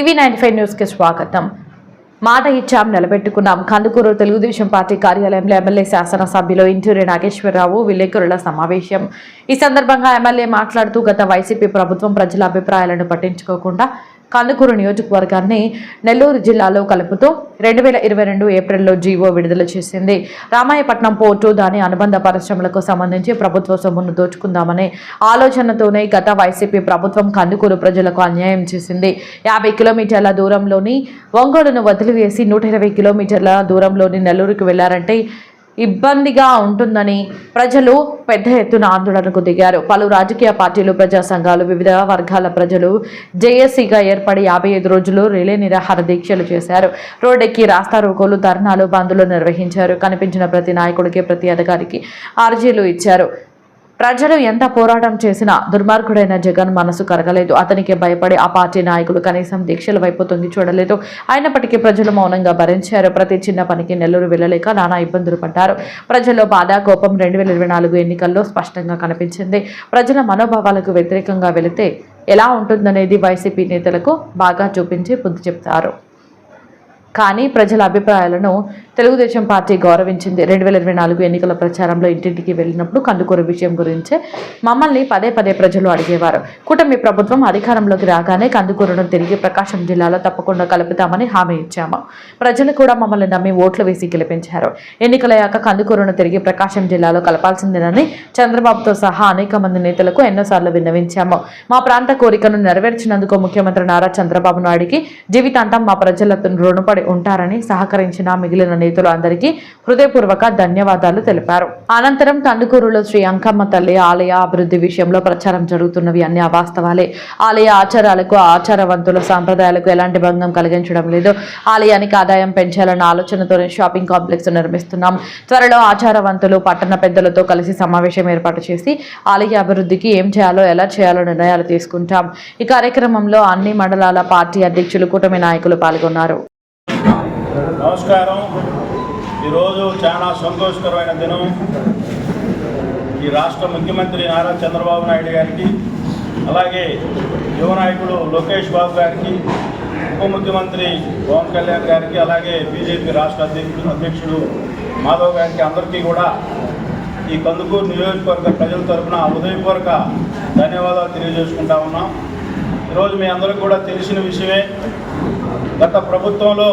TV ninety five న్యూస్కి స్వాగతం. మాట ఇచ్చాం నిలబెట్టుకున్నాం. కందుకూరు తెలుగుదేశం పార్టీ కార్యాలయంలో ఎమ్మెల్యే శాసనసభ్యులు ఇంటూరి నాగేశ్వరరావు విలేకరుల సమావేశం. ఈ సందర్భంగా ఎమ్మెల్యే మాట్లాడుతూ గత వైసీపీ ప్రభుత్వం ప్రజల అభిప్రాయాలను పట్టించుకోకుండా కందుకూరు నియోజకవర్గాన్ని నెల్లూరు జిల్లాలో కలుపుతూ రెండు వేల ఇరవై రెండు ఏప్రిల్లో జీవో విడుదల చేసింది. రామాయపట్నం పోర్టు దాని అనుబంధ పరిశ్రమలకు సంబంధించి ప్రభుత్వ సొమ్మును దోచుకుందామనే ఆలోచనతోనే గత వైసీపీ ప్రభుత్వం కందుకూరు ప్రజలకు అన్యాయం చేసింది. యాభై కిలోమీటర్ల దూరంలోని ఒంగోలును వదిలివేసి నూట ఇరవై కిలోమీటర్ల దూరంలోని నెల్లూరుకు వెళ్ళారంటే ఇబ్బందిగా ఉంటుందని ప్రజలు పెద్ద ఎత్తున ఆందోళనకు దిగారు. పలు రాజకీయ పార్టీలు ప్రజా సంఘాలు వివిధ వర్గాల ప్రజలు జేఏసీగా ఏర్పడి యాభై ఐదు రోజులు రిలే నిరాహార దీక్షలు చేశారు. రోడ్డెక్కి రాస్తారోకోలు ధర్నాలు బంద్లు నిర్వహించారు. కనిపించిన ప్రతి నాయకుడికి ప్రతి అధికారికి ఆర్జీలు ఇచ్చారు. ప్రజలు ఎంత పోరాటం చేసినా దుర్మార్గుడైన జగన్ మనసు కరగలేదు. అతనికి భయపడి ఆ పార్టీ నాయకులు కనీసం దీక్షల వైపు తొంగి చూడలేదు. అయినప్పటికీ ప్రజలు మౌనంగా భరించారు. ప్రతి చిన్న పనికి నెల్లూరు వెళ్ళలేక నానా ఇబ్బందులు పడ్డారు. ప్రజల్లో బాధ కోపం రెండు వేల ఇరవై నాలుగు ఎన్నికల్లో స్పష్టంగా కనిపించింది. ప్రజల మనోభావాలకు వ్యతిరేకంగా వెళితే ఎలా ఉంటుందనేది వైసీపీ నేతలకు బాగా చూపించి బుద్ధి చెప్తారు. కానీ ప్రజల అభిప్రాయాలను తెలుగుదేశం పార్టీ గౌరవించింది. రెండు వేల ఇరవై నాలుగు ఎన్నికల ప్రచారంలో ఇంటింటికి వెళ్ళినప్పుడు కందుకూరు విషయం గురించే మమ్మల్ని పదే పదే ప్రజలు అడిగేవారు. కూటమి ప్రభుత్వం అధికారంలోకి రాగానే కందుకూరును తిరిగి ప్రకాశం జిల్లాలో తప్పకుండా కలుపుతామని హామీ ఇచ్చాము. ప్రజలు కూడా మమ్మల్ని నమ్మి ఓట్లు వేసి గెలిపించారు. ఎన్నికలయ్యాక కందుకూరును తిరిగి ప్రకాశం జిల్లాలో కలపాల్సిందేనని చంద్రబాబుతో సహా అనేక మంది నేతలకు ఎన్నోసార్లు విన్నవించాము. మా ప్రాంత కోరికను నెరవేర్చినందుకు ముఖ్యమంత్రి నారా చంద్రబాబు నాయుడికి జీవితాంతం మా ప్రజలతో రుణపడి ఉంటారని సహకరించిన మిగిలిన నేతలు అందరికీ హృదయపూర్వక ధన్యవాదాలు తెలిపారు. అనంతరం కందుకూరులో శ్రీ అంకమ్మ తల్లి ఆలయ అభివృద్ధి విషయంలో ప్రచారం జరుగుతున్నవి అన్ని అవాస్తవాలే. ఆలయ ఆచారాలకు ఆచారవంతుల సాంప్రదాయాలకు ఎలాంటి భంగం కలిగించడం లేదు. ఆలయానికి ఆదాయం పెంచాలన్న ఆలోచనతోనే షాపింగ్ కాంప్లెక్స్ నిర్మిస్తున్నాం. త్వరలో ఆచారవంతులు పట్టణ పెద్దలతో కలిసి సమావేశం ఏర్పాటు చేసి ఆలయ అభివృద్ధికి ఏం చేయాలో ఎలా చేయాలో నిర్ణయాలు తీసుకుంటాం. ఈ కార్యక్రమంలో అన్ని మండలాల పార్టీ అధ్యక్షులు కూటమి నాయకులు పాల్గొన్నారు. నమస్కారం. ఈరోజు చాలా సంతోషకరమైన దినం. ఈ రాష్ట్ర ముఖ్యమంత్రి నారా చంద్రబాబు నాయుడు గారికి అలాగే యువ నాయకుడు లోకేష్ బాబు గారికి ఉప ముఖ్యమంత్రి పవన్ కళ్యాణ్ గారికి అలాగే బీజేపీ రాష్ట్ర అధ్యక్షుడు అధ్యక్షుడు మాధవ్ గారికి అందరికీ కూడా ఈ కందుకూరు నియోజకవర్గ ప్రజల తరఫున హృదయపూర్వక ధన్యవాదాలు తెలియజేసుకుంటా ఉన్నాం. ఈరోజు మీ అందరికీ కూడా తెలిసిన విషయమే గత ప్రభుత్వంలో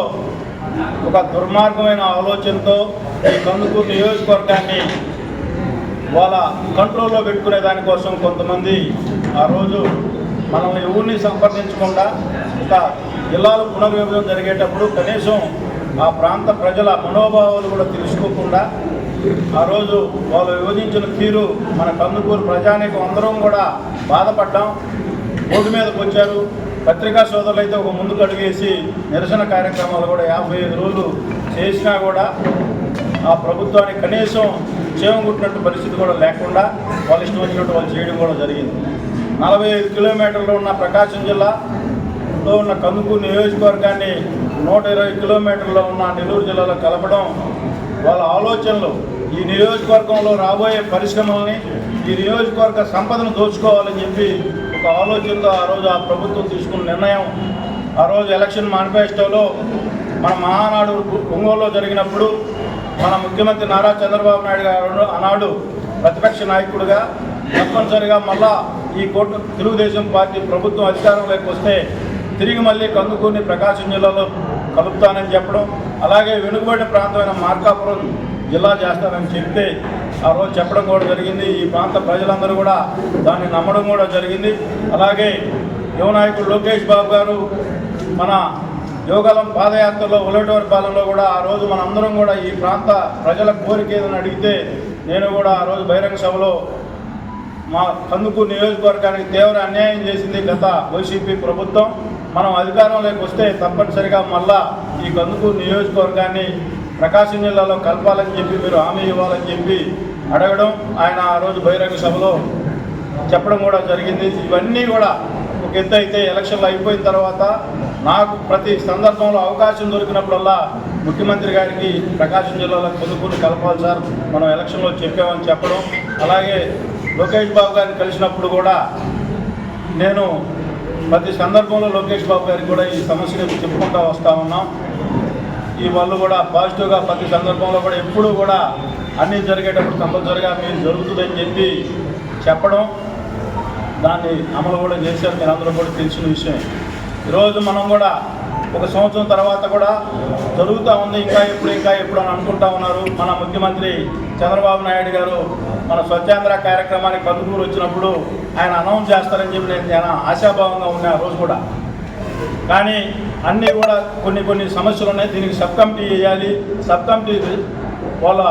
ఒక దుర్మార్గమైన ఆలోచనతో ఈ కందుకూరు నియోజకవర్గాన్ని వాళ్ళ కంట్రోల్లో పెట్టుకునే దానికోసం కొంతమంది ఆ రోజు మనల్ని ఊరిని సంప్రదించకుండా ఒక జిల్లాలో పునర్విభజన జరిగేటప్పుడు కనీసం ఆ ప్రాంత ప్రజల మనోభావాలు కూడా తెలుసుకోకుండా ఆ రోజు వాళ్ళు విభజించిన తీరు మన కందుకూరు ప్రజానికి అందరం కూడా బాధపడ్డాం. రోడ్డు మీదకి వచ్చారు. పత్రికా సోదరులు అయితే ఒక ముందుకు అడుగేసి నిరసన కార్యక్రమాలు కూడా యాభై ఐదు రోజులు చేసినా కూడా ఆ ప్రభుత్వానికి కనీసం క్షేమం పరిస్థితి కూడా లేకుండా వాళ్ళు ఇష్టం వచ్చినట్టు వాళ్ళు చేయడం కూడా జరిగింది. నలభై ఐదు కిలోమీటర్లు ఉన్న ప్రకాశం జిల్లాలో ఉన్న కందుకూరు నియోజకవర్గాన్ని నూట ఇరవై కిలోమీటర్లో ఉన్న నెల్లూరు జిల్లాలో కలపడం వాళ్ళ ఆలోచనలు. ఈ నియోజకవర్గంలో రాబోయే పరిశ్రమల్ని ఈ నియోజకవర్గ సంపదను దోచుకోవాలని చెప్పి ఆలోచనతో ఆ రోజు ఆ ప్రభుత్వం తీసుకున్న నిర్ణయం. ఆ రోజు ఎలక్షన్ మేనిఫెస్టోలో మన మహానాడు ఒంగోలులో జరిగినప్పుడు మన ముఖ్యమంత్రి నారా చంద్రబాబు నాయుడు గారు ఆనాడు ప్రతిపక్ష నాయకుడిగా. తప్పనిసరిగా మళ్ళా ఈ కోట తెలుగుదేశం పార్టీ ప్రభుత్వం అధికారంలోకి వస్తే తిరిగి మళ్ళీ కందుకూరిని ప్రకాశం జిల్లాలో కలుపుతానని చెప్పడం అలాగే వెనుకబడిన ప్రాంతమైన మార్కాపురం జిల్లా చేస్తానని చెప్తే ఆ రోజు చెప్పడం కూడా జరిగింది. ఈ ప్రాంత ప్రజలందరూ కూడా దాన్ని నమ్మడం కూడా జరిగింది. అలాగే యువ నాయకుడు లోకేష్ బాబు గారు మన యోగాలం పాదయాత్రలో ఉలటూరు పాలెంలో కూడా ఆ రోజు మనందరం కూడా ఈ ప్రాంత ప్రజల కోరిక ఏదని అడిగితే నేను కూడా ఆ రోజు బహిరంగ సభలో మా కందుకూరు నియోజకవర్గానికి తీవ్ర అన్యాయం చేసింది గత వైసీపీ ప్రభుత్వం. మనం అధికారంలోకి వస్తే తప్పనిసరిగా మళ్ళా ఈ కందుకూరు నియోజకవర్గాన్ని ప్రకాశం జిల్లాలో కలపాలని చెప్పి మీరు హామీ ఇవ్వాలని చెప్పి అడగడం ఆయన ఆ రోజు బహిరంగ సభలో చెప్పడం కూడా జరిగింది. ఇవన్నీ కూడా ఒక ఎత్తు అయితే ఎలక్షన్లు అయిపోయిన తర్వాత నాకు ప్రతి సందర్భంలో అవకాశం దొరికినప్పుడల్లా ముఖ్యమంత్రి గారికి ప్రకాశం జిల్లాలో పొందుకుని కలపాలి సార్ మనం ఎలక్షన్లో చెప్పామని చెప్పడం. అలాగే లోకేష్ బాబు గారిని కలిసినప్పుడు కూడా నేను ప్రతి సందర్భంలో లోకేష్ బాబు గారికి కూడా ఈ సమస్యను చెప్పుకుంటూ వస్తూ ఉన్నాం. ఈ వాళ్ళు కూడా పాజిటివ్గా ప్రతి సందర్భంలో కూడా ఎప్పుడూ కూడా అన్నీ జరిగేటప్పుడు కంపల్సరిగా మీరు జరుగుతుందని చెప్పి చెప్పడం దాన్ని అమలు కూడా చేశారు. మీరు అందరూ కూడా తెలిసిన విషయమే. ఈరోజు మనం కూడా ఒక సంవత్సరం తర్వాత కూడా జరుగుతూ ఉంది. ఇంకా ఎప్పుడు ఇంకా ఎప్పుడు అని అనుకుంటా ఉన్నారు. మన ముఖ్యమంత్రి చంద్రబాబు నాయుడు గారు మన స్వచ్ఛాంధ్ర కార్యక్రమానికి కందుకూరు వచ్చినప్పుడు ఆయన అనౌన్స్ చేస్తారని చెప్పి నేను చాలా ఆశాభావంగా ఉన్నా ఆ రోజు కూడా. కానీ అన్నీ కూడా కొన్ని కొన్ని సమస్యలు ఉన్నాయి. దీనికి సబ్ కమిటీ వేయాలి. సబ్ కమిటీ వాళ్ళ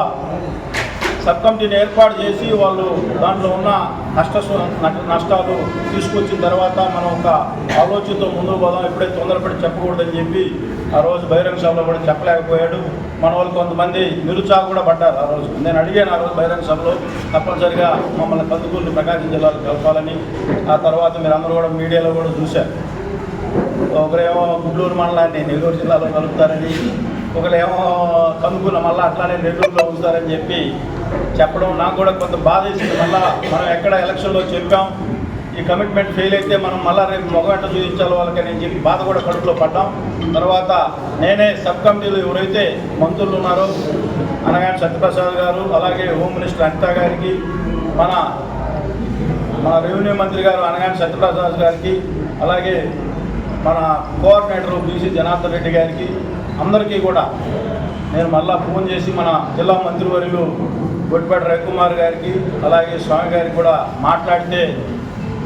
సబ్ కమిటీని ఏర్పాటు చేసి వాళ్ళు దాంట్లో ఉన్న నష్ట నష్టాలు తీసుకొచ్చిన తర్వాత మనం ఒక ఆలోచనతో ముందుకు పోదాం. ఎప్పుడైతే తొందరపడి చెప్పకూడదని చెప్పి ఆ రోజు బహిరంగ సభలో కూడా చెప్పలేకపోయాడు. మన వాళ్ళు కొంతమంది నిరుత్సాహం కూడా పడ్డారు ఆ రోజు. నేను అడిగాను ఆ రోజు బహిరంగ సభలో తప్పనిసరిగా మమ్మల్ని కందుకూరు ప్రకాశం జిల్లాలో కలపాలని. ఆ తర్వాత మీరు అందరూ కూడా మీడియాలో కూడా చూశారు. ఒకరేమో గుంటూరు మండలాన్ని నెల్లూరు జిల్లాలో కలుపుతారని. ఒకరేమో కనుక్కున్న మళ్ళీ అట్లానే నెల్లూరులో ఉంచుతారని చెప్పి చెప్పడం నాకు కూడా కొంత బాధ వేసింది. మళ్ళీ మనం ఎక్కడ ఎలక్షన్లో చెప్పాం. ఈ కమిట్మెంట్ ఫెయిల్ అయితే మనం మళ్ళీ రేపు మొగంట చూపించాలి వాళ్ళకని చెప్పి బాధ కూడా కడుపులో పడ్డాం. తర్వాత నేనే సబ్ కమిటీలు ఎవరైతే మంత్రులు ఉన్నారో అనగా సత్యప్రసాద్ గారు అలాగే హోమ్ మినిస్టర్ అనితా గారికి మన మన రెవెన్యూ మంత్రి గారు అనగాని సత్యప్రసాద్ గారికి అలాగే మన కోఆర్డినేటర్ బీసీ జనార్దన్ రెడ్డి గారికి అందరికీ కూడా నేను మళ్ళా ఫోన్ చేసి మన జిల్లా మంత్రివర్యులు గొడ్డిపేట రవికుమార్ గారికి అలాగే స్వామి గారికి కూడా మాట్లాడితే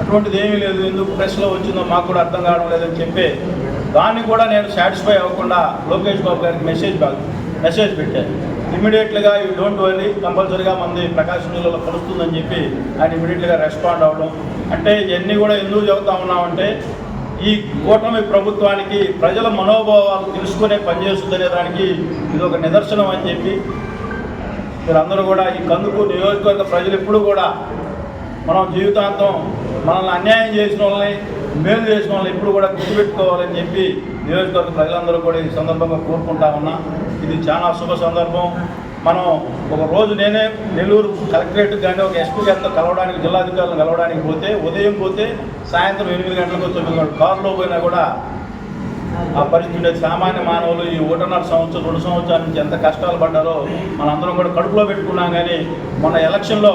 అటువంటిది ఏమీ లేదు. ఎందుకు ప్రెస్లో వచ్చిందో మాకు కూడా అర్థం కావడం లేదని చెప్పి దాన్ని కూడా నేను సాటిస్ఫై అవ్వకుండా లోకేష్ బాబు గారికి మెసేజ్ మెసేజ్ పెట్టాను ఇమీడియట్లుగా యూ డోంట్ వరీ కంపల్సరీగా మంది ప్రకాశం జిల్లాలో కలుస్తుందని చెప్పి ఆయన ఇమీడియట్గా రెస్పాండ్ అవ్వడం. అంటే ఇవన్నీ కూడా ఎందుకు చెబుతా ఉన్నామంటే ఈ కూటమి ప్రభుత్వానికి ప్రజల మనోభావాలు తెలుసుకునే పనిచేస్తుందనే దానికి ఇది ఒక నిదర్శనం అని చెప్పి మీరందరూ కూడా ఈ కందుకు నియోజకవర్గ ప్రజలు ఎప్పుడు కూడా మనం జీవితాంతం మనల్ని అన్యాయం చేసిన వాళ్ళని మేలు చేసిన వాళ్ళని ఎప్పుడు కూడా గుర్తుపెట్టుకోవాలని చెప్పి నియోజకవర్గ ప్రజలందరూ కూడా ఈ సందర్భంగా కోరుకుంటా ఉన్నా. ఇది చాలా శుభ సందర్భం. మనం ఒక రోజు నేనే నెల్లూరు కలెక్టరేట్ కానీ ఒక ఎస్పీ గారితో కలవడానికి జిల్లాధికారులను కలవడానికి పోతే ఉదయం పోతే సాయంత్రం ఎనిమిది గంటలకు తొమ్మిది గంటలు కారులో పోయినా కూడా ఆ పరిస్థితి ఉండే సామాన్య మానవులు ఈ ఒకటిన్నర సంవత్సరం రెండు సంవత్సరాల నుంచి ఎంత కష్టాలు పడ్డారో మనందరం కూడా కడుపులో పెట్టుకున్నాం కానీ మొన్న ఎలక్షన్లో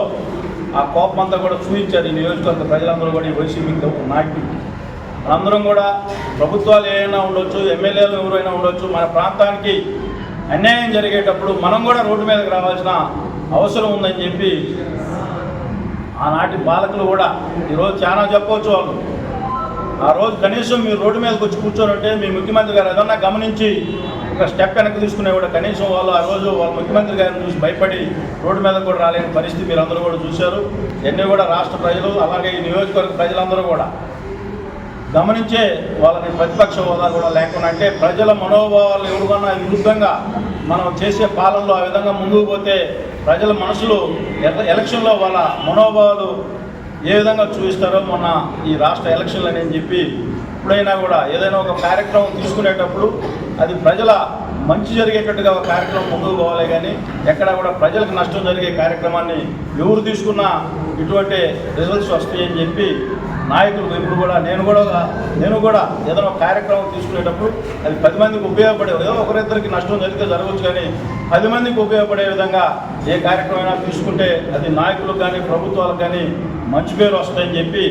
ఆ కోపం అంతా కూడా చూపించారు ఈ నియోజకవర్గ ప్రజలందరూ కూడా ఈ వైసీపీ నాయకులు. మనందరం కూడా ప్రభుత్వాలు ఏమైనా ఉండొచ్చు ఎమ్మెల్యేలు ఎవరైనా ఉండొచ్చు మన ప్రాంతానికి అన్యాయం జరిగేటప్పుడు మనం కూడా రోడ్డు మీదకి రావాల్సిన అవసరం ఉందని చెప్పి ఆనాటి పాలకులు కూడా ఈరోజు చాలా చెప్పవచ్చు వాళ్ళు. ఆ రోజు కనీసం మీరు రోడ్డు మీదకి వచ్చి కూర్చోనంటే మీ ముఖ్యమంత్రి గారు ఏదన్నా గమనించి ఒక స్టెప్ వెనక్కి తీసుకునే కూడా కనీసం వాళ్ళు ఆ రోజు వాళ్ళ ముఖ్యమంత్రి గారిని చూసి భయపడి రోడ్డు మీద కూడా రాలేని పరిస్థితి మీరు అందరూ కూడా చూశారు. ఇవన్నీ కూడా రాష్ట్ర ప్రజలు అలాగే ఈ నియోజకవర్గ ప్రజలందరూ కూడా. గమనించే వాళ్ళని ప్రతిపక్ష హోదా కూడా లేకుండా అంటే ప్రజల మనోభావాలు ఎవరికన్నా విరుద్ధంగా మనం చేసే పాలనలో ఆ విధంగా ముందుకు పోతే ప్రజల మనసులు ఎలక్షన్లో వాళ్ళ మనోభావాలు ఏ విధంగా చూపిస్తారో మొన్న ఈ రాష్ట్ర ఎలక్షన్లు అని చెప్పి ఎప్పుడైనా కూడా ఏదైనా ఒక కార్యక్రమం తీసుకునేటప్పుడు అది ప్రజల మంచి జరిగేటట్టుగా ఒక కార్యక్రమం ముందుకు పోవాలి కానీ ఎక్కడ కూడా ప్రజలకు నష్టం జరిగే కార్యక్రమాన్ని ఎవరు తీసుకున్నా ఇటువంటి రిజల్ట్స్ వస్తాయని చెప్పి నాయకులు ఇప్పుడు కూడా నేను కూడా నేను కూడా ఏదైనా ఒక కార్యక్రమం తీసుకునేటప్పుడు అది పది మందికి ఉపయోగపడే ఏదో ఒకరిద్దరికి నష్టం జరిగితే జరగవచ్చు కానీ పది మందికి ఉపయోగపడే విధంగా ఏ కార్యక్రమం తీసుకుంటే అది నాయకులకు కానీ ప్రభుత్వాలకు కానీ మంచి పేరు వస్తుందని చెప్పి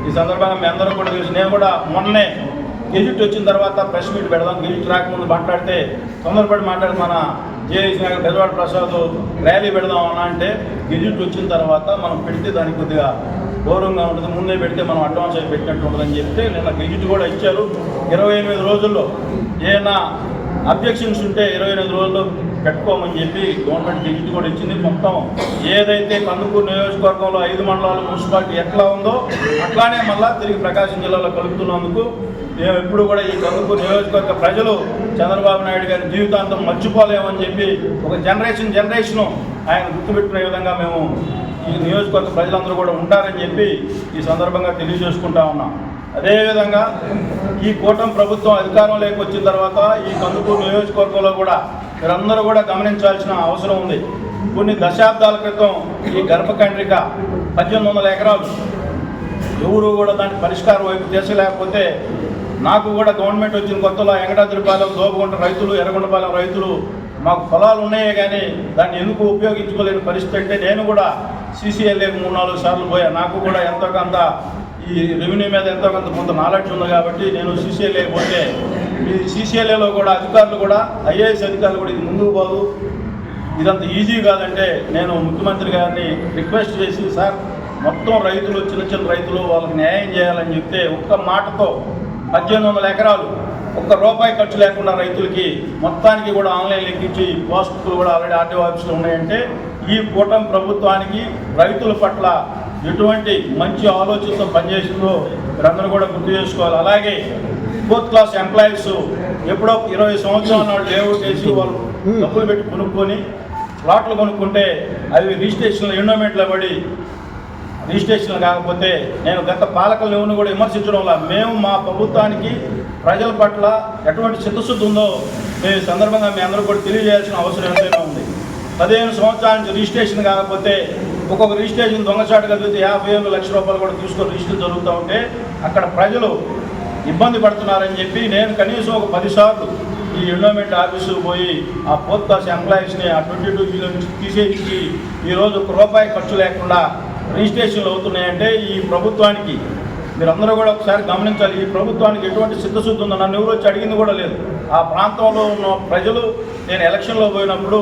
ఈ సందర్భంగా మీ అందరూ కూడా తెలుసు. నేను కూడా మొన్నే గెజిట్ వచ్చిన తర్వాత ప్రెస్ మీట్ పెడదాం గెజిట్ రాకముందు మాట్లాడితే తొందరపడి మాట్లాడి మన జేఎస్ నగర్ బెజవాడ ప్రసాద్ ర్యాలీ పెడదాం అన్నా అంటే గెజిట్ వచ్చిన తర్వాత మనం పెడితే దానికి కొద్దిగా గౌరవంగా ఉంటుంది. ముందే పెడితే మనం అడ్వాన్స్ అయి పెట్టినట్టు ఉంటుందని చెప్తే నిన్న గెజిట్ కూడా ఇచ్చారు. ఇరవై ఎనిమిది రోజుల్లో ఏమైనా అబ్జెక్షన్స్ ఉంటే ఇరవై ఎనిమిది రోజుల్లో పెట్టుకోమని చెప్పి గవర్నమెంట్ గెజిట్ కూడా ఇచ్చింది. మొత్తం ఏదైతే కందుకూరు నియోజకవర్గంలో ఐదు మండలాలు మున్సిపాలిటీ ఎట్లా ఉందో అట్లానే మళ్ళా తిరిగి ప్రకాశం జిల్లాలో కలుపుతున్నందుకు మేము ఎప్పుడు కూడా ఈ కందుకూరు నియోజకవర్గ ప్రజలు చంద్రబాబు నాయుడు గారి జీవితాంతం మర్చిపోలేమని చెప్పి ఒక జనరేషన్ జనరేషను ఆయన గుర్తుపెట్టుకునే విధంగా మేము ఈ నియోజకవర్గ ప్రజలందరూ కూడా ఉంటారని చెప్పి ఈ సందర్భంగా తెలియజేసుకుంటా ఉన్నాం. అదేవిధంగా ఈ కూటమి ప్రభుత్వం అధికారంలోకి వచ్చిన తర్వాత ఈ కందుకూరు నియోజకవర్గంలో కూడా మీరందరూ కూడా గమనించాల్సిన అవసరం ఉంది. కొన్ని దశాబ్దాల క్రితం ఈ గర్భకండ్రిక పద్దెనిమిది వందల ఎకరాలు ఎవరు కూడా దాని పరిష్కారం వైపు తీసలేకపోతే నాకు కూడా గవర్నమెంట్ వచ్చిన కొత్తలో వెంకటాద్రిపాలెం దోపగుంట రైతులు ఎర్రగొండపాలెం రైతులు మాకు పొలాలు ఉన్నాయే కానీ దాన్ని ఎందుకు ఉపయోగించుకోలేని పరిస్థితి అంటే నేను కూడా సీసీఎల్ఏ మూడు నాలుగు సార్లు పోయా. నాకు కూడా ఎంతో కొంత ఈ రెవెన్యూ మీద ఎంతో కొంత కొంత నాలెడ్జ్ ఉంది కాబట్టి నేను సీసీఎల్ఏ పోతే ఈ సీసీఎల్ఏలో కూడా అధికారులు కూడా ఐఏఎస్ అధికారులు కూడా ఇది ముందుకు పోదు. ఇదంత ఈజీ కాదంటే నేను ముఖ్యమంత్రి గారిని రిక్వెస్ట్ చేసి సార్ మొత్తం రైతులు చిన్న చిన్న రైతులు వాళ్ళకి న్యాయం చేయాలని చెప్తే ఒక్క మాటతో పద్దెనిమిది వందల ఎకరాలు ఒక్క రూపాయి ఖర్చు లేకుండా రైతులకి మొత్తానికి కూడా ఆన్లైన్ లెక్కించి పోస్టులు కూడా ఆల్రెడీ ఆర్టీఓ ఆఫీసులు ఉన్నాయంటే ఈ కూటమి ప్రభుత్వానికి రైతుల పట్ల ఎటువంటి మంచి ఆలోచనతో పనిచేసిందో మీరందరూ కూడా గుర్తు చేసుకోవాలి. అలాగే ఫోర్త్ క్లాస్ ఎంప్లాయీస్ ఎప్పుడో ఇరవై సంవత్సరాల వాళ్ళు లేఅవుట్ చేసి వాళ్ళు డబ్బులు పెట్టి కొనుక్కొని ప్లాట్లు కొనుక్కుంటే అవి రిజిస్ట్రేషన్లు ఎండోమెంట్లో పడి రిజిస్ట్రేషన్ కాకపోతే నేను గత పాలకులను ఎవరిని కూడా విమర్శించడం వల్ల మేము మా ప్రభుత్వానికి ప్రజల పట్ల ఎటువంటి చిత్తశుద్ధి ఉందో ఈ సందర్భంగా మీ అందరూ కూడా తెలియజేయాల్సిన అవసరం ఎంతైనా ఉంది. పదిహేను సంవత్సరాల నుంచి రిజిస్ట్రేషన్ కాకపోతే ఒక్కొక్క రిజిస్ట్రేషన్ దొంగచాటుగా కలిగితే యాభై ఏళ్ళు లక్ష రూపాయలు కూడా తీసుకొని రిజిస్టర్ జరుగుతూ ఉంటే అక్కడ ప్రజలు ఇబ్బంది పడుతున్నారని చెప్పి నేను కనీసం ఒక పదిసార్లు ఈ ఎండోమెంట్ ఆఫీసు పోయి ఆ ఫోర్త్ క్లాస్ ఎంప్లాయీస్ని ఆ ట్వంటీ టూ జీలో నుంచి తీసేసి ఈరోజు ఒక రూపాయి ఖర్చు లేకుండా రిజిస్ట్రేషన్లు అవుతున్నాయంటే ఈ ప్రభుత్వానికి మీరందరూ కూడా ఒకసారి గమనించాలి ఈ ప్రభుత్వానికి ఎటువంటి సిద్ధశుద్ధి ఉందో. నన్ను ఎవరు వచ్చి అడిగింది కూడా లేదు. ఆ ప్రాంతంలో ఉన్న ప్రజలు నేను ఎలక్షన్లో పోయినప్పుడు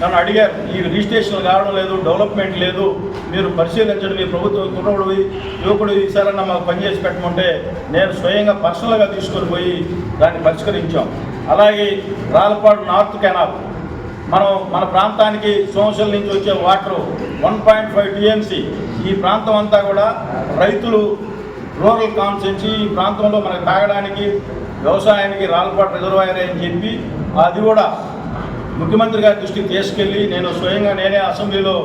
నన్ను అడిగారు ఈ రిజిస్ట్రేషన్ కావడం లేదు డెవలప్మెంట్ లేదు మీరు పరిశీలించండి మీ ప్రభుత్వం కుర్రవుడు యువకుడు ఈసారన్నా మాకు పనిచేసి పెట్టమంటే నేను స్వయంగా పర్సనల్గా తీసుకొని పోయి దాన్ని పరిష్కరించాం. అలాగే రాలపాడు నార్త్ కెనాల్. మనం మన ప్రాంతానికి సోమశల నుంచి వచ్చే water one point five TMC. ఈ ప్రాంతం అంతా కూడా రైతులు రూరల్ కాన్స్టెన్సీ ఈ ప్రాంతంలో మనకు తాగడానికి వ్యవసాయానికి రాల్పాటు రిజర్వాయర్ అని చెప్పి అది కూడా ముఖ్యమంత్రి గారి దృష్టికి తీసుకెళ్ళి నేను స్వయంగా నేనే అసెంబ్లీలో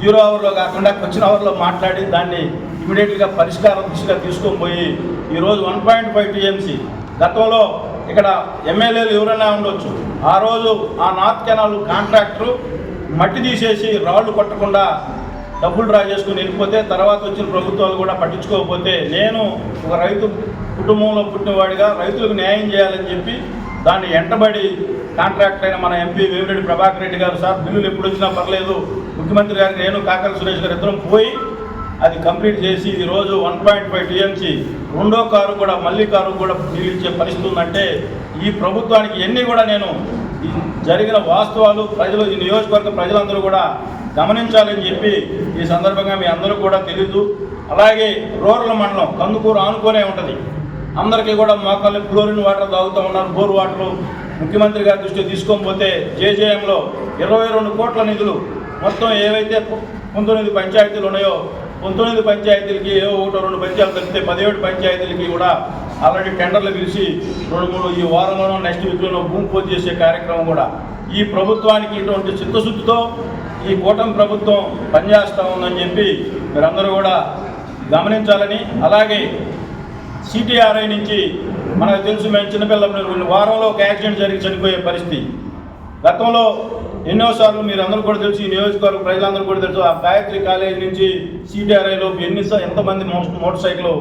జీరో అవర్లో కాకుండా వచ్చిన అవర్లో మాట్లాడి దాన్ని ఇమీడియట్గా పరిష్కారం దిశగా తీసుకొని పోయి ఈరోజు వన్ పాయింట్ ఫైవ్ టీఎంసీ గతంలో ఇక్కడ ఎమ్మెల్యేలు ఎవరైనా ఉండొచ్చు. ఆ రోజు ఆ నార్త్ కెనాల్ కాంట్రాక్టరు మట్టి తీసేసి రాళ్ళు కొట్టకుండా డబ్బులు డ్రా చేసుకుని వెళ్ళిపోతే తర్వాత వచ్చిన ప్రభుత్వాలు కూడా పట్టించుకోకపోతే నేను ఒక రైతు కుటుంబంలో పుట్టినవాడిగా రైతులకు న్యాయం చేయాలని చెప్పి దాన్ని ఎంటబడి కాంట్రాక్ట్ అయిన మన ఎంపీ వేమిరెడ్డి ప్రభాకర్ రెడ్డి గారు సార్ బిల్లులు ఎప్పుడు వచ్చినా పర్లేదు. ముఖ్యమంత్రి గారికి నేను కాకర సురేష్ గారు ఇద్దరం పోయి అది కంప్లీట్ చేసి ఈ రోజు వన్ పాయింట్ ఫైవ్ టీఎంసీ రెండో కారు కూడా మళ్ళీ కారు కూడా నిలిచే పరిస్థితి ఉందంటే ఈ ప్రభుత్వానికి ఎన్ని కూడా నేను జరిగిన వాస్తవాలు ప్రజలు ఈ నియోజకవర్గ ప్రజలందరూ కూడా గమనించాలని చెప్పి ఈ సందర్భంగా మీ అందరూ కూడా తెలీదు అలాగే రూరల్ మండలం కందుకూరు ఆనుకోనే ఉంటుంది. అందరికీ కూడా మోకాళ్ళు క్లోరిన్ వాటర్ తాగుతూ ఉన్నారు. బోర్ వాటర్ ముఖ్యమంత్రి గారి దృష్టి తీసుకొని పోతే జేజేఎంలో ఇరవై రెండు కోట్ల నిధులు మొత్తం ఏవైతే పంతొమ్మిది పంచాయతీలు ఉన్నాయో పంతొమ్మిది పంచాయతీలకి ఏ ఒకటో రెండు పంచాయతీలు తప్పితే పదిహేడు పంచాయతీలకి కూడా ఆల్రెడీ టెండర్లు పిలిచి రెండు మూడు ఈ వారంలోనూ నెక్స్ట్ వీక్లోనూ భూమి పూజ చేసే కార్యక్రమం కూడా ఈ ప్రభుత్వానికి ఇటువంటి చిత్తశుద్ధితో ఈ కూటమి ప్రభుత్వం పనిచేస్తూ ఉందని చెప్పి మీరందరూ కూడా గమనించాలని అలాగే సిటీఆర్ఐ నుంచి మనకు తెలుసు మేము చిన్నపిల్లలు వారంలో ఒక యాక్సిడెంట్ జరిగి చనిపోయే పరిస్థితి. గతంలో ఎన్నోసార్లు మీరు అందరూ కూడా తెలుసు ఈ నియోజకవర్గ ప్రజలందరూ కూడా తెలుసు ఆ గాయత్రి కాలేజ్ నుంచి సిటీఆర్ఐలో ఎన్ని ఎంతమంది మోటార్ సైకిల్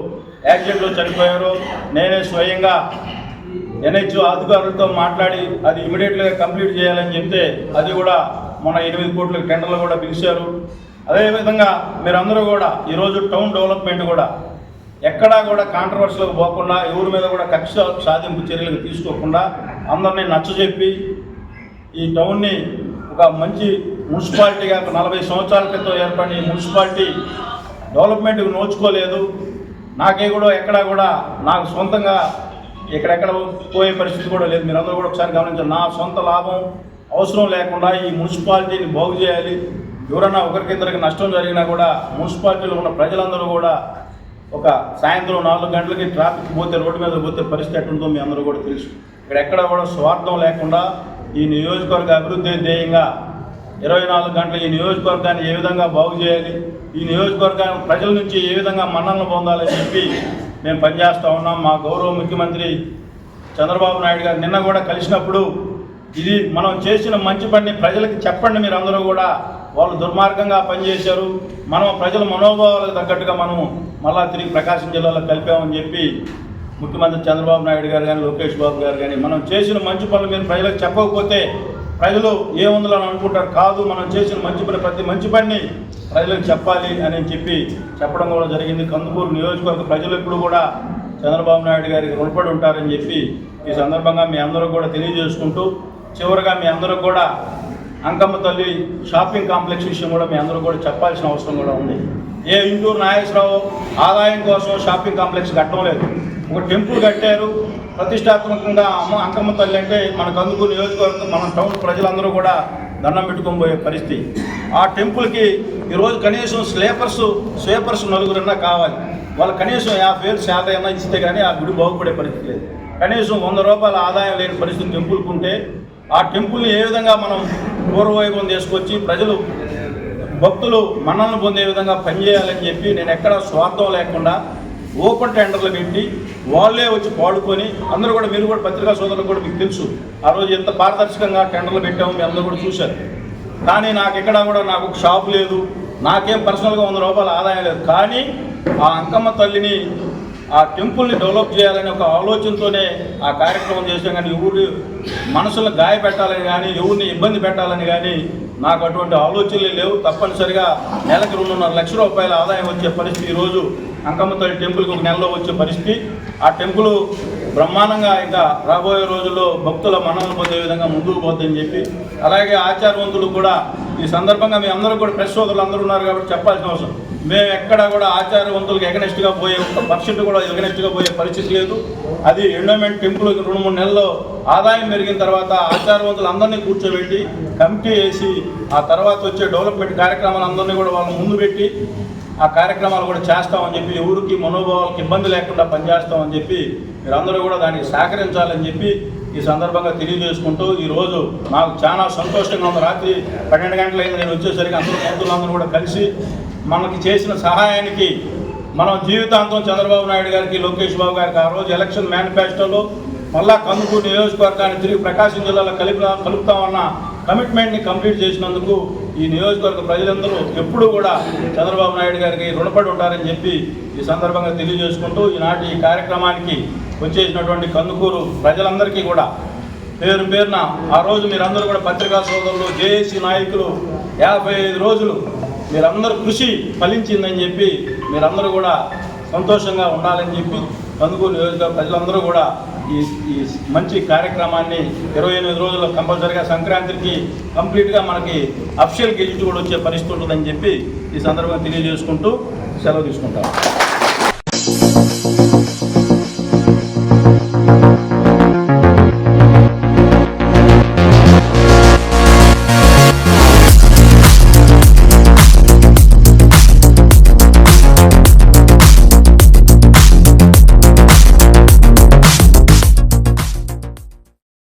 యాక్సిడెంట్లో చనిపోయారో నేనే స్వయంగా ఎన్హెచ్ అధికారులతో మాట్లాడి అది ఇమీడియట్గా కంప్లీట్ చేయాలని చెప్తే అది కూడా మన ఎనిమిది కోట్ల టెండర్లు కూడా పిలిచారు. అదేవిధంగా మీరందరూ కూడా ఈరోజు టౌన్ డెవలప్మెంట్ కూడా ఎక్కడా కూడా కాంట్రవర్సీలకు పోకుండా ఎవరి మీద కూడా కక్ష సాధింపు చర్యలకు తీసుకోకుండా అందరినీ నచ్చజెప్పి ఈ టౌన్ని ఒక మంచి మున్సిపాలిటీగా ఒక నలభై సంవత్సరాల క్రితం ఏర్పడిన ఈ మున్సిపాలిటీ డెవలప్మెంట్కి నోచుకోలేదు. నాకే కూడా ఎక్కడా కూడా నాకు సొంతంగా ఎక్కడెక్కడ పోయే పరిస్థితి కూడా లేదు. మీరందరూ కూడా ఒకసారి గమనించండి నా సొంత లాభం అవసరం లేకుండా ఈ మున్సిపాలిటీని బాగు చేయాలి. ఎవరన్నా ఒకరికిద్దరికి నష్టం జరిగినా కూడా మున్సిపాలిటీలో ఉన్న ప్రజలందరూ కూడా ఒక సాయంత్రం నాలుగు గంటలకి ట్రాఫిక్ పోతే రోడ్డు మీద పోతే పరిస్థితి ఎట్టుందో మీ అందరూ కూడా తెలుసు. ఇక్కడ ఎక్కడ కూడా స్వార్థం లేకుండా ఈ నియోజకవర్గ అభివృద్ధి ధ్యేయంగా ఇరవై నాలుగు గంటలు ఈ నియోజకవర్గాన్ని ఏ విధంగా బాగు చేయాలి ఈ నియోజకవర్గాన్ని ప్రజల నుంచి ఏ విధంగా మన్నలను పొందాలని చెప్పి మేము పనిచేస్తూ ఉన్నాం. మా గౌరవ ముఖ్యమంత్రి చంద్రబాబు నాయుడు గారు నిన్న కూడా కలిసినప్పుడు ఇది మనం చేసిన మంచి పని ప్రజలకు చెప్పండి మీరు అందరూ కూడా. వాళ్ళు దుర్మార్గంగా పనిచేశారు. మనం ప్రజల మనోభావాలకు తగ్గట్టుగా మనం మళ్ళా తిరిగి ప్రకాశం జిల్లాలో కలిపామని చెప్పి ముఖ్యమంత్రి చంద్రబాబు నాయుడు గారు కానీ లోకేష్ బాబు గారు కానీ మనం చేసిన మంచి పనులు మీరు ప్రజలకు చెప్పకపోతే ప్రజలు ఏముందని అనుకుంటారు కాదు. మనం చేసిన మంచి పని ప్రతి మంచి పని ప్రజలకు చెప్పాలి అని చెప్పి చెప్పడం కూడా జరిగింది. కందుకూరు నియోజకవర్గ ప్రజలు ఎప్పుడు కూడా చంద్రబాబు నాయుడు గారికి రుణపడి ఉంటారని చెప్పి ఈ సందర్భంగా మీ అందరూ కూడా తెలియజేసుకుంటూ చివరిగా మీ అందరూ కూడా అంకమ్మ తల్లి షాపింగ్ కాంప్లెక్స్ విషయం కూడా మీ అందరూ కూడా చెప్పాల్సిన అవసరం కూడా ఉంది. ఏ ఇంటూరు నాగేశ్వరరావు ఆదాయం కోసం షాపింగ్ కాంప్లెక్స్ కట్టడం లేదు. ఒక టెంపుల్ కట్టారు. ప్రతిష్టాత్మకంగా అమ్మ అంకమ్మ తల్లి అంటే మనకు అందుకు నియోజకవర్గం మన టౌన్ ప్రజలందరూ కూడా దండం పెట్టుకొని పోయే పరిస్థితి. ఆ టెంపుల్కి ఈరోజు కనీసం స్లీపర్స్ స్వీపర్స్ నలుగురన్నా కావాలి. వాళ్ళు కనీసం యాభై వేలు శాతం అయినా ఇస్తే కానీ ఆ గుడి బాగుపడే పరిస్థితి లేదు. కనీసం వంద రూపాయల ఆదాయం లేని పరిస్థితి టెంపుల్కి ఉంటే ఆ టెంపుల్ని ఏ విధంగా మనం పూర్వవైభవం తీసుకొచ్చి ప్రజలు భక్తులు మన్నలను పొందే విధంగా పనిచేయాలని చెప్పి నేను ఎక్కడ స్వార్థం లేకుండా ఓపెన్ టెండర్లు పెట్టి వాళ్ళే వచ్చి పాడుకొని అందరూ కూడా మీరు కూడా పత్రికా సోదరులు కూడా మీకు తెలుసు. ఆ రోజు ఎంత పారదర్శకంగా టెండర్లు పెట్టాము మీ అందరూ కూడా చూశారు. కానీ నాకు ఎక్కడా కూడా నాకు షాప్ లేదు. నాకేం పర్సనల్గా వంద రూపాయల ఆదాయం లేదు. కానీ ఆ అంకమ్మ తల్లిని ఆ టెంపుల్ని డెవలప్ చేయాలనే ఒక ఆలోచనతోనే ఆ కార్యక్రమం చేసాం కానీ ఎవరు మనసులను గాయపెట్టాలని కానీ ఎవరిని ఇబ్బంది పెట్టాలని కానీ నాకు అటువంటి ఆలోచనలు లేవు. తప్పనిసరిగా నెలకు రెండున్నర లక్షల రూపాయల ఆదాయం వచ్చే పరిస్థితి ఈరోజు అంకమ్మ తల్లి టెంపుల్కి ఒక నెలలో వచ్చే పరిస్థితి. ఆ టెంపుల్ బ్రహ్మాండంగా ఇంకా రాబోయే రోజుల్లో భక్తుల మన్నలు పొందే విధంగా ముందుకు పోతుందని చెప్పి అలాగే ఆచారవంతులు కూడా ఈ సందర్భంగా మీ అందరూ కూడా ప్రెస్ సోదరులు అందరూ ఉన్నారు కాబట్టి చెప్పాల్సిన అవసరం. మేము ఎక్కడ కూడా ఆచారవంతులకు ఎగనెస్ట్గా పోయే పక్షులు పర్సెంట్ కూడా ఎగనెస్ట్గా పోయే పరిస్థితి లేదు. అది ఎండోమెంట్ టెంపుల్ రెండు మూడు నెలల్లో ఆదాయం పెరిగిన తర్వాత ఆచారవంతులు అందరినీ కూర్చోబెట్టి కమిటీ వేసి ఆ తర్వాత వచ్చే డెవలప్మెంట్ కార్యక్రమాలు అందరినీ కూడా వాళ్ళ ముందు పెట్టి ఆ కార్యక్రమాలు కూడా చేస్తామని చెప్పి ఎవరికి మనోభావాలకు ఇబ్బంది లేకుండా పనిచేస్తామని చెప్పి మీరందరూ కూడా దానికి సహకరించాలని చెప్పి ఈ సందర్భంగా తెలియజేసుకుంటూ ఈరోజు నాకు చాలా సంతోషంగా ఉంది. రాత్రి పన్నెండు గంటలైంది నేను వచ్చేసరికి అందరూ మంత్రులందరూ కూడా కలిసి మనకి చేసిన సహాయానికి మనం జీవితాంతం చంద్రబాబు నాయుడు గారికి లోకేష్ బాబు గారికి ఆ రోజు ఎలక్షన్ మేనిఫెస్టోలో మళ్ళా కందుకూరు నియోజకవర్గాన్ని తిరిగి ప్రకాశం జిల్లాలో కలిపి కలుపుతామన్న కమిట్మెంట్ని కంప్లీట్ చేసినందుకు ఈ నియోజకవర్గ ప్రజలందరూ ఎప్పుడూ కూడా చంద్రబాబు నాయుడు గారికి రుణపడి ఉంటారని చెప్పి ఈ సందర్భంగా తెలియజేసుకుంటూ ఈనాటి ఈ కార్యక్రమానికి వచ్చేసినటువంటి కందుకూరు ప్రజలందరికీ కూడా పేరు పేరున ఆ రోజు మీరందరూ కూడా పత్రికా సోదరులు జేఏసీ నాయకులు యాభై ఐదు రోజులు మీరందరూ కృషి ఫలించిందని చెప్పి మీరందరూ కూడా సంతోషంగా ఉండాలని చెప్పి కందుకూరు నియోజకవర్గ ప్రజలందరూ కూడా ఈ ఈ మంచి కార్యక్రమాన్ని ఇరవై ఎనిమిది రోజుల్లో కంపల్సరిగా సంక్రాంతికి కంప్లీట్గా మనకి అఫిషియల్ గెజిట్ కూడా వచ్చే పరిస్థితి ఉంటుందని చెప్పి ఈ సందర్భంగా తెలియజేసుకుంటూ సెలవు తీసుకుంటాం.